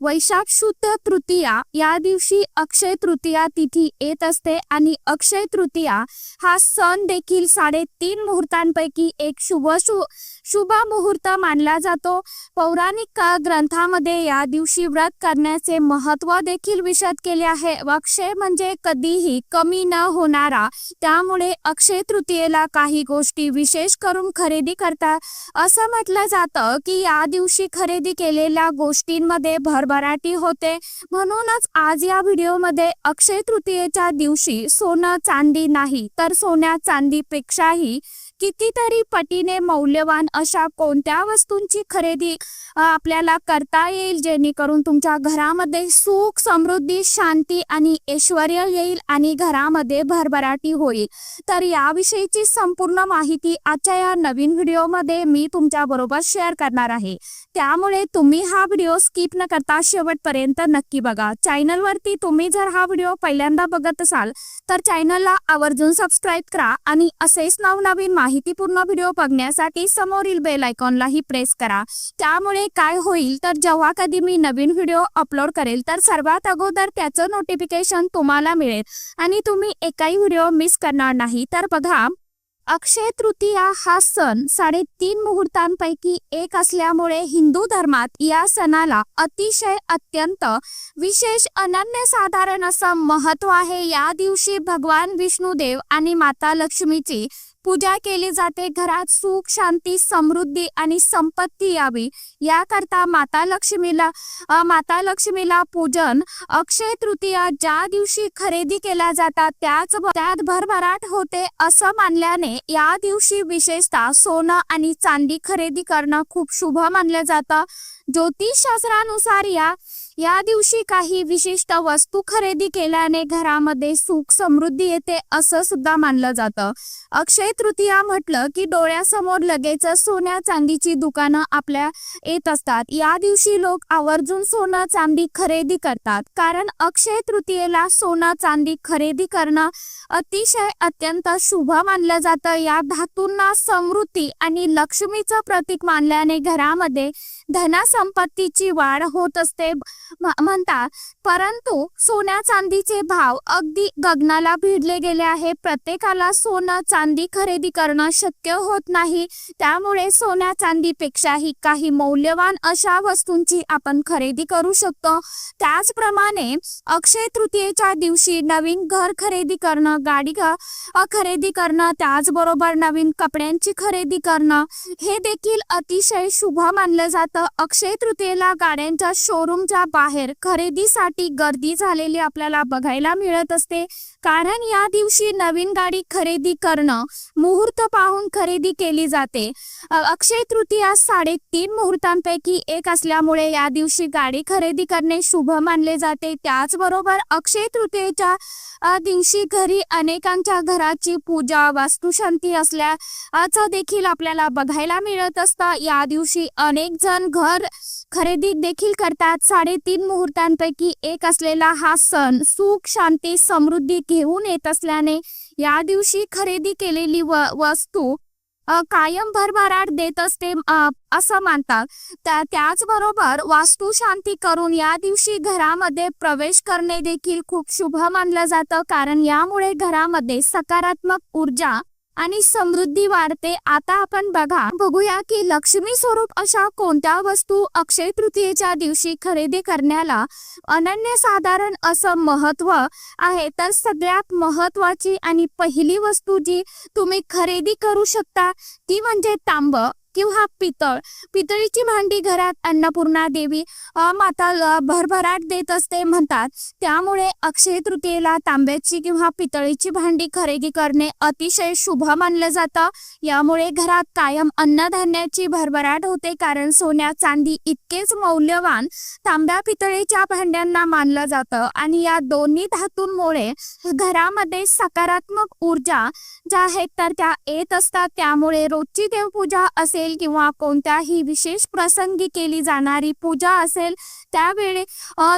वैशाख शुद्ध तृतीया या दिवशी अक्षय तृतीया तिथी येत असते आणि अक्षय तृतीया हा सण देखील साडेतीन मुहूर्तांपैकी एक शुभ शु शुभ मुहूर्त मानला जातो. पौराणिक का- ग्रंथामध्ये या दिवशी व्रत करण्याचे महत्त्व देखील विशद केले आहे. अक्षय म्हणजे कधीही कमी न होणारा त्यामुळे अक्षय तृतीयेला काही गोष्टी विशेष करून खरेदी करतात. असं म्हटलं जातं की या दिवशी खरेदी केलेल्या गोष्टींमध्ये भर भरभराटी होते. म्हणूनच आज या व्हिडिओमध्ये अक्षय तृतीयेच्या दिवशी सोनं चांदी नाही तर सोन्या चांदीपेक्षाही कितीतरी पटीने मौल्यवान अशा कोणत्या वस्तूंची खरेदी आपल्याला करता येईल? जेणेकरून तुमच्या घरामध्ये सुख समृद्धी शांती आणि ऐश्वर येईल आणि घरामध्ये भरभराटी होईल. तर याविषयीची संपूर्ण माहिती आजच्या या नवीन व्हिडिओमध्ये मी तुमच्या बरोबर शेअर करणार आहे. त्यामुळे तुम्ही हा व्हिडिओ स्किप न करता शेवटपर्यंत नक्की बघा. चॅनलवरती तुम्ही जर हा व्हिडिओ पहिल्यांदा बघत असाल तर चॅनलला आवर्जून सबस्क्राईब करा आणि असेच नवनवीन माहितीपूर्ण व्हिडिओ बघण्यासाठी समोरील बेल आयकॉनलाही प्रेस करा. त्यामुळे काय होईल तर जेव्हा कधी मी नवीन व्हिडिओ अपलोड करेल तर सर्वात अगोदर त्याचं नोटिफिकेशन तुम्हाला मिळेल. आणि तुम्ही एकाही व्हिडिओ मिस करणार नाही. तर बघा अक्षय तृतीया हा सण साडेतीन मुहूर्तांपैकी एक असल्यामुळे हिंदू धर्मात या सणाला अतिशय अत्यंत विशेष अनन्यसाधारण असं महत्त्व आहे. या दिवशी भगवान विष्णू देव आणि माता लक्ष्मीची पूजा केली जाते. घरात सुख शांती समृद्धी आणि संपत्ती यावी. याकरता माता लक्ष्मीला माता लक्ष्मीला पूजन अक्षय तृतीया ज्या दिवशी खरेदी केल्या जातात त्याच त्यात भरभराट होते असं मानल्याने या दिवशी विशेषतः सोनं आणि चांदी खरेदी करणं खूप शुभ मानलं जातं. ज्योतिषशास्त्रानुसार या या दिवशी काही विशिष्ट वस्तू खरेदी केल्याने घरामध्ये सुख समृद्धी येते असं सुद्धा मानलं जातं. अक्षय तृतीया म्हटलं की डोळ्यासमोर लगेच सोन्या चांदीची दुकानं आपल्या येत असतात. या दिवशी लोक आवर्जून सोनं चांदी खरेदी करतात. कारण अक्षय तृतीयेला सोनं चांदी खरेदी करणं अतिशय अत्यंत शुभ मानलं जातं. या धातूंना समृद्धी आणि लक्ष्मीचं प्रतीक मानल्याने घरामध्ये धनसंपत्तीची वाढ होत असते. म- म्हणतात परंतु सोन्या चांदीचे भाव अगदी गगनाला भिडले गेले आहे. प्रत्येकाला सोनं चांदी खरेदी करणं शक्य होत नाही. त्यामुळे सोन्या चांदीपेक्षाही काही मौल्यवान अशा वस्तूंची आपण खरेदी करू शकतो. त्याचप्रमाणे अक्षय तृतीयेच्या दिवशी नवीन घर खरेदी करणं गाडी खरेदी करणं त्याचबरोबर नवीन कपड्यांची खरेदी करणं हे देखील अतिशय शुभ मानलं जातं. अक्षय तृतीयेला गाड्यांच्या शोरूमच्या बाहेर खरेदीसाठी गर्दी झालेली आपल्याला बघायला मिळत असते. कारण या दिवशी नवीन गाडी खरेदी करणं मुहूर्त पाहून खरेदी केली जाते. अक्षय तृतीया साडेतीन मुहूर्तांपैकी एक असल्यामुळे या दिवशी गाडी खरेदी करणे शुभ मानले जाते. त्याचबरोबर अक्षय तृतीयेच्या दिवशी घरी अनेकांच्या घराची पूजा वास्तुशांती असल्याचं देखील आपल्याला बघायला मिळत असतं. या दिवशी अनेक जण घर खरेदी देखील करतात. साडेतीन मुहूर्तांपैकी एक असलेला हा सण सुख शांती समृद्धी घेऊन येत असल्याने या दिवशी खरेदी केलेली व वस्तू कायम भरभराट देत असते असं मानतात. त्या त्याचबरोबर वास्तू शांती करून या दिवशी घरामध्ये प्रवेश करणे देखील खूप शुभ मानलं जातं. कारण यामुळे घरामध्ये सकारात्मक ऊर्जा आणि समृद्धी वाढते. आता आपण बघा बघूया की लक्ष्मी स्वरूप अशा कोणत्या वस्तू अक्षय तृतीयेच्या दिवशी खरेदी करण्याला अनन्यसाधारण असं महत्त्व आहे? तर सगळ्यात महत्वाची आणि पहिली वस्तू जी तुम्ही खरेदी करू शकता ती म्हणजे तांब. किंवा पितळ. पितळीची भांडी घरात अन्नपूर्णा देवी माता भरभराट देत असते म्हणतात. त्यामुळे अक्षय तृतीयेला तांब्याची किंवा पितळीची भांडी खरेदी करणे अतिशय शुभ मानलं जातं. यामुळे घरात कायम अन्नधान्याची भरभराट होते कारण सोन्या चांदी इतकेच मौल्यवान तांब्या पितळीच्या भांड्यांना मानलं जातं. आणि या दोन्ही धातूंमुळे घरामध्ये सकारात्मक ऊर्जा ज्या आहेत तर त्या येत असतात. त्यामुळे रोजची देवपूजा असे असेल किंवा कोणत्याही विशेष प्रसंगी केली जाणारी पूजा असेल त्यावेळी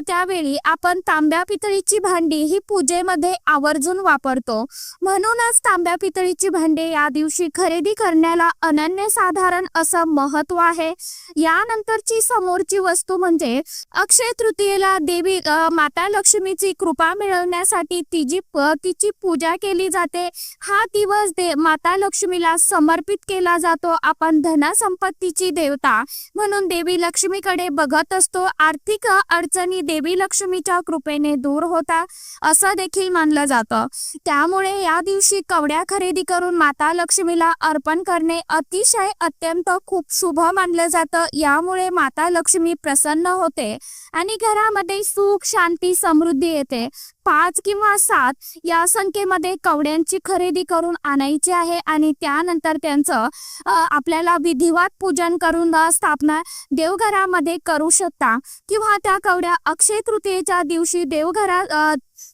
त्यावेळी आपण तांब्या पितळीची भांडी ही पूजेमध्ये आवर्जून वापरतो. म्हणूनच तांब्या पितळीची भांडे या दिवशी खरेदी करण्याला अनन्यसाधारण असं महत्त्व आहे. यानंतरची समोरची वस्तू म्हणजे अक्षय तृतीयेला देवी माता लक्ष्मीची कृपा मिळवण्यासाठी तिची तिची पूजा केली जाते. हा दिवस दे माता लक्ष्मीला समर्पित केला जातो. आपण धनसंपत्तीची देवता म्हणून देवी लक्ष्मीकडे बघत असतो. आर्थिक अडचणी देवी लक्ष्मीच्या कृपेने दूर होता असं देखील मानलं जातं. त्यामुळे या दिवशी कवड्या खरेदी करून माता लक्ष्मीला अर्पण करणे अतिशय अत्यंत खूप शुभ मानलं जातं. यामुळे माता लक्ष्मी प्रसन्न होते आणि घरामध्ये सुख शांती समृद्धी येते. पाच किंवा सात या संख्येमध्ये कवड्यांची खरेदी करून आणायची आहे आणि त्यानंतर त्यांचं आपल्याला विधिवत पूजन करून स्थापना देवघरामध्ये करू शकता. किंवा त्या कवड्या अक्षय तृतीयेच्या दिवशी देवघरा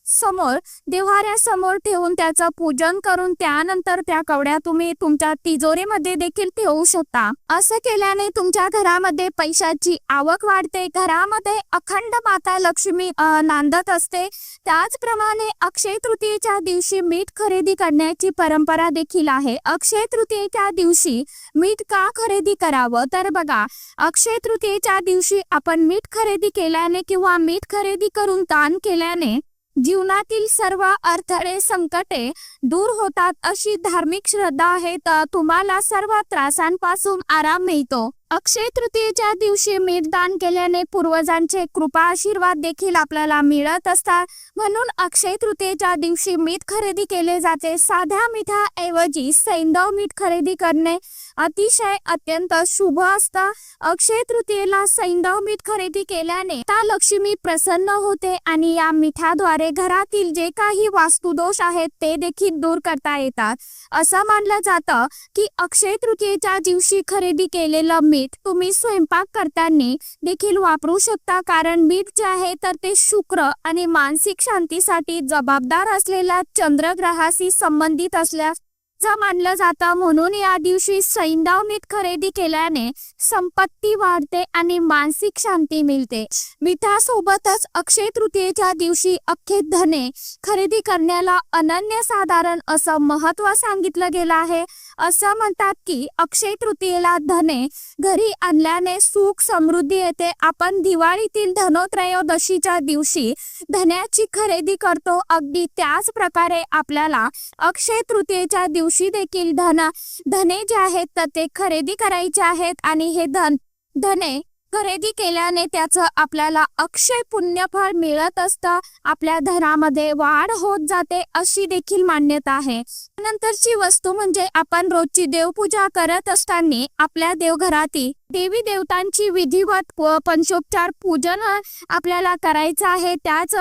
समोर देव्हाऱ्यासमोर ठेवून त्याचं पूजन करून त्यानंतर त्या कवड्या तुम्ही तुमच्या तिजोरीमध्ये देखील ठेवू शकता. असं केल्याने तुमच्या घरामध्ये पैशाची आवक वाढते. घरामध्ये अखंड माता लक्ष्मी नांदत असते. त्याचप्रमाणे अक्षय तृतीयेच्या दिवशी मीठ खरेदी करण्याची परंपरा देखील आहे. अक्षय तृतीयेच्या दिवशी मीठ का खरेदी करावं? तर बघा अक्षय तृतीयेच्या दिवशी आपण मीठ खरेदी केल्याने किंवा मीठ खरेदी करून दान केल्याने जीवनातील सर्व अडथळे संकटे दूर होतात अशी धार्मिक श्रद्धा आहे तर तुम्हाला सर्व त्रासांपासून आराम मिळतो. अक्षय तृतीयेच्या दिवशी मीठ दान केल्याने पूर्वजांचे कृपा आशीर्वाद देखील आपल्याला मिळत असतात. म्हणून अक्षय तृतीयेच्या दिवशी मीठ खरेदी केले जाते. साध्या मिठाऐवजी सैंदव मीठ खरेदी करणे अतिशय अत्यंत शुभ असतं. अक्षय तृतीयेला सैंदव मीठ खरेदी केल्याने त्या लक्ष्मी प्रसन्न होते आणि या मिठाद्वारे घरातील जे काही वास्तुदोष आहेत ते देखील दूर करता येतात. असं मानलं जातं की अक्षय तृतीयेच्या दिवशी खरेदी केलेलं मीठ तुम्ही स्वयंपाक करताना देखील वापरू शकता. कारण मीठ जे आहे तर ते शुक्र आणि मानसिक शांतीसाठी जबाबदार असलेल्या चंद्रग्रहाशी संबंधित असल्यास मानलं जातं. म्हणून या दिवशी सैंधव मीठ खरेदी केल्याने संपत्ती वाढते आणि मानसिक शांती मिळते. मिठासोबतच अक्षय तृतीयेच्या दिवशी अख्खे धने खरेदी करण्याला अनन्यसाधारण असं महत्त्व सांगितलं गेलं आहे. असं म्हणतात की अक्षय तृतीयेला धने घरी आणल्याने सुख समृद्धी येते. आपण दिवाळीतील धनोत्रयोदशीच्या दिवशी धन्याची खरेदी करतो. अगदी त्याच प्रकारे आपल्याला अक्षय तृतीयेच्या दिवशी देखील धन धने जे आहेत तर ते खरेदी करायचे आहेत आणि हे धन धने खरेदी केल्याने त्याचं आपल्याला अक्षय पुण्यफळ मिळत असतं. आपल्या धनामध्ये वाढ होत जाते अशी देखील मान्यता आहे. नंतरची वस्तू म्हणजे आपण रोजची देवपूजा करत असताना आपल्या देवघरातील देवी देवतांची विधिवत पंचोपचार पूजन आपल्याला करायचं आहे. त्याच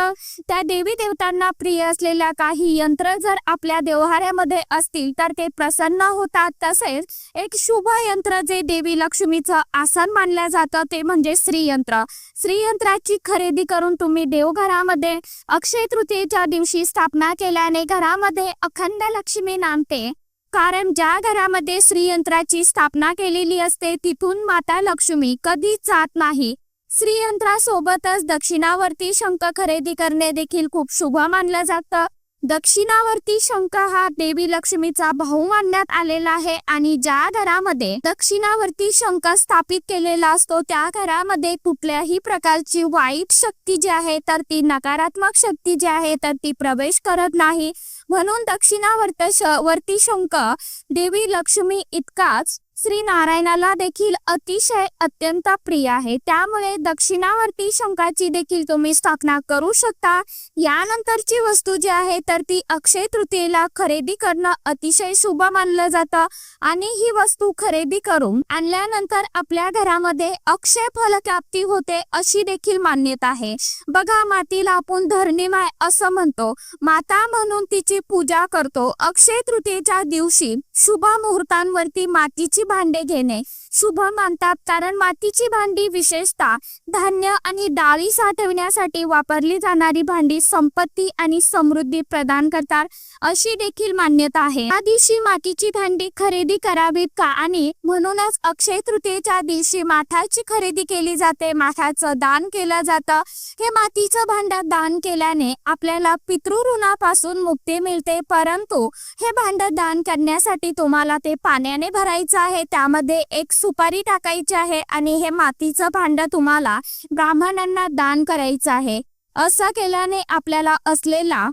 त्या देवी देवतांना प्रिय असलेल्या काही यंत्र जर आपल्या देवहाऱ्यामध्ये असतील तर ते प्रसन्न होतात. तसेच एक शुभ यंत्र जे देवी लक्ष्मीचं आसन मानलं जातं ते म्हणजे श्रीयंत्र. श्रीयंत्राची खरेदी करून तुम्ही देवघरामध्ये अक्षय तृतीयेच्या दिवशी स्थापना केल्याने घरामध्ये अखंड लक्ष्मी नांदते. कारण ज्या घरामध्ये श्रीयंत्राची स्थापना केलेली असते तिथून माता लक्ष्मी कधीच जात नाही. श्रीयंत्रासोबतच दक्षिणावर्ती शंख खरेदी करणे देखील खूप शुभ मानलं जातं. दक्षिणावर्ती शंख हा देवी लक्ष्मीचा भाऊ मानण्यात आलेला आहे आणि ज्या घरामध्ये दक्षिणावर्ती शंख स्थापित केलेला असतो त्या घरामध्ये कुठल्याही प्रकारची वाईट शक्ती जी आहे तर ती नकारात्मक शक्ती जी आहे तर ती प्रवेश करत नाही. म्हणून दक्षिणावर्त वर्ती शंख देवी लक्ष्मी इतकाच श्री नारायणाला देखील अतिशय अत्यंत प्रिय आहे. त्यामुळे दक्षिणावर्ती शंखाची देखील तुम्ही स्थापना करू शकता. यानंतरची वस्तू जी आहे तर ती अक्षय तृतीयेला खरेदी करणं अतिशय शुभ मानलं जातं आणि ही वस्तू खरेदी करून आणल्यानंतर आपल्या घरामध्ये अक्षय फल प्राप्ती होते अशी देखील मान्यता आहे. बघा मातीला आपण धरणीमाय असं म्हणतो. माता म्हणून तिची पूजा करतो. अक्षय तृतीयेच्या दिवशी शुभ मुहूर्तांवरती मातीची भांडे घेणे. शुभ मानतात कारण मातीची भांडी विशेषतः धान्य आणि डाळी साठवण्यासाठी वापरली जाणारी भांडी संपत्ती आणि समृद्धी प्रदान करतात अशी देखील मान्यता आहे. या दिवशी मातीची भांडी खरेदी करावीत का? आणि म्हणूनच अक्षय तृतीयेच्या दिवशी माठाची खरेदी केली जाते. माठाचं दान केलं जातं. हे मातीचं भांड दान केल्याने आपल्याला पितृऋणापासून मुक्ती मिळते. परंतु हे भांड दान करण्यासाठी तुम्हाला ते पाण्याने भरायचं आहे. त्यामध्ये एक सुपारी टाकायची आहे आणि हे मातीचं भांड तुम्हाला ब्राह्मणांना दान करायचं आहे. असं केल्याने आपल्याला असलेला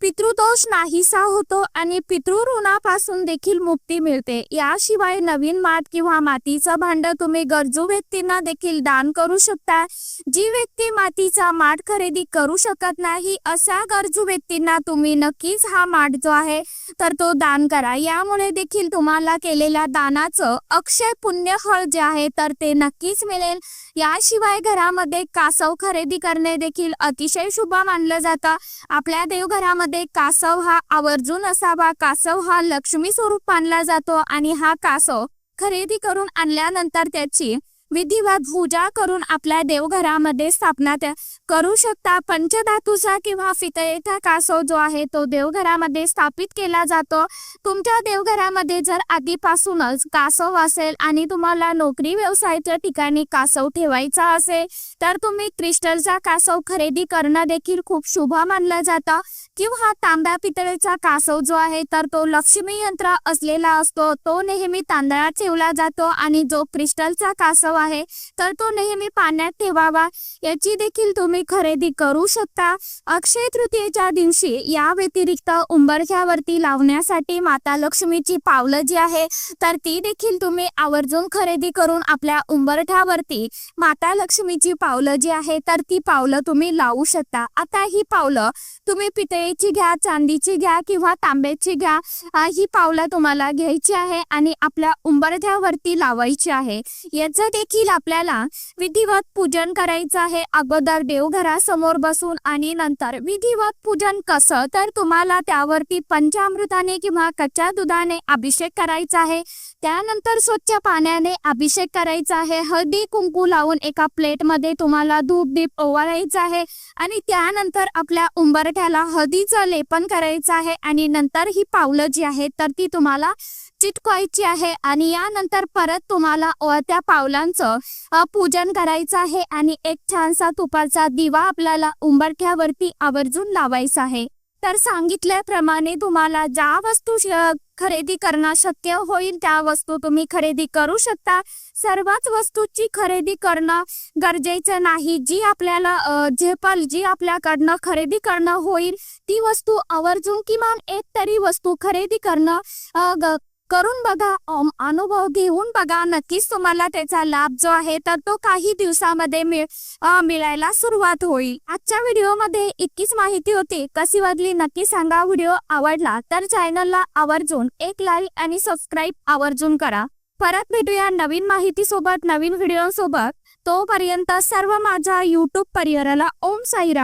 पितृदोष नाहीसा होतो आणि पितृऋणापासून देखील मुक्ती मिळते. याशिवाय नवीन माठ किंवा मातीचं भांड तुम्ही गरजू व्यक्तींना देखील दान करू शकता. जी व्यक्ती मातीचा माठ खरेदी करू शकत नाही अशा गरजू व्यक्तींना तुम्ही नक्कीच हा माठ जो आहे तर तो दान करा. यामुळे देखील तुम्हाला केलेल्या दानाचं अक्षय पुण्यफळ जे आहे तर ते नक्कीच मिळेल. याशिवाय घरामध्ये कासव खरेदी करणे देखील अतिशय शुभ मानलं जातं. आपल्या देवघरामध्ये कासव हा आवर्जून असावा. कासव हा लक्ष्मी स्वरूप मानला जातो आणि हा कासव खरेदी करून आणल्यानंतर त्याची विधिवत पूजा करून आपल्या देवघरामध्ये स्थापना त्या करू शकता. पंचधातूचा किंवा फितळेचा कासव जो आहे तो देवघरामध्ये स्थापित केला जातो. तुमच्या देवघरामध्ये जर आधीपासूनच कासव असेल आणि तुम्हाला नोकरी व्यवसायाच्या ठिकाणी कासव ठेवायचा असेल तर तुम्ही क्रिस्टलचा कासव खरेदी करणं देखील खूप शुभ मानलं जातं. किंवा तांब्या पितळेचा कासव जो आहे तर तो लक्ष्मी यंत्र असलेला असतो. तो नेहमी तांदळात ठेवला जातो आणि जो क्रिस्टलचा कासव आहे तर तो नेहमी पाण्यात ठेवावा. याची देखील तुम्ही खरेदी करू शकता. अक्षय तृतीयेच्या दिवशी या व्यतिरिक्त उंबरठ्यावरती लावण्यासाठी माता लक्ष्मीची पावलं जी आहे तर ती देखील तुम्ही आवर्जून खरेदी करून आपल्या उंबरठ्यावरती माता लक्ष्मीची पावलं जी आहे तर ती पावलं तुम्ही लावू शकता. आता ही पावलं तुम्ही पितळेची घ्या चांदीची घ्या किंवा तांब्याची घ्या ही पावलं तुम्हाला घ्यायची आहे आणि आपल्या उंबरठ्यावरती लावायची आहे. याचं देखील आपल्याला विधिवत पूजन करायचं आहे. अगोदर देवघरासमोर बसून आणि नंतर विधिवत पूजन कसं? तर तुम्हाला त्यावरती पंचामृताने किंवा कच्च्या दुधाने अभिषेक करायचा आहे. त्यानंतर स्वच्छ पाण्याने अभिषेक करायचा आहे. हळदी कुंकू लावून एका प्लेटमध्ये तुम्हाला धूप दीप ओवाळायचं आहे. आणि त्यानंतर आपल्या उंबरठ्याला हळदीचं लेपन करायचं आहे. आणि नंतर ही पावलं जी आहेत तर ती तुम्हाला चिटकवायची आहे आणि यानंतर परत तुम्हाला त्या पावलांचं पूजन करायचं आहे आणि एक छानसा तुपाचा दिवा आपल्याला उंबरठ्यावरती आवर्जून लावायचा आहे. तर सांगितल्याप्रमाणे तुम्हाला ज्या वस्तू श- खरेदी करणं शक्य होईल त्या वस्तू तुम्ही खरेदी करू शकता. सर्वच वस्तूची खरेदी करणं गरजेचं नाही. जी आपल्याला झेपल जी आपल्याकडनं खरेदी करणं होईल ती वस्तू आवर्जून किमान एक तरी वस्तू खरेदी करणं करून बघा. अनुभव घेऊन बघा. नक्कीच तुम्हाला त्याचा लाभ जो आहे तर तो काही दिवसामध्ये मिळ मिळायला सुरुवात होईल. आजच्या व्हिडिओमध्ये इतकीच माहिती होती. कशी वाटली नक्की सांगा. व्हिडिओ आवडला तर चॅनलला आवर्जून एक लाईक आणि सबस्क्राईब आवर्जून करा. परत भेटूया नवीन माहिती सोबत नवीन व्हिडिओ सोबत तोपर्यंत सर्व माझ्या युट्यूब परिवाराला ओम साईराम.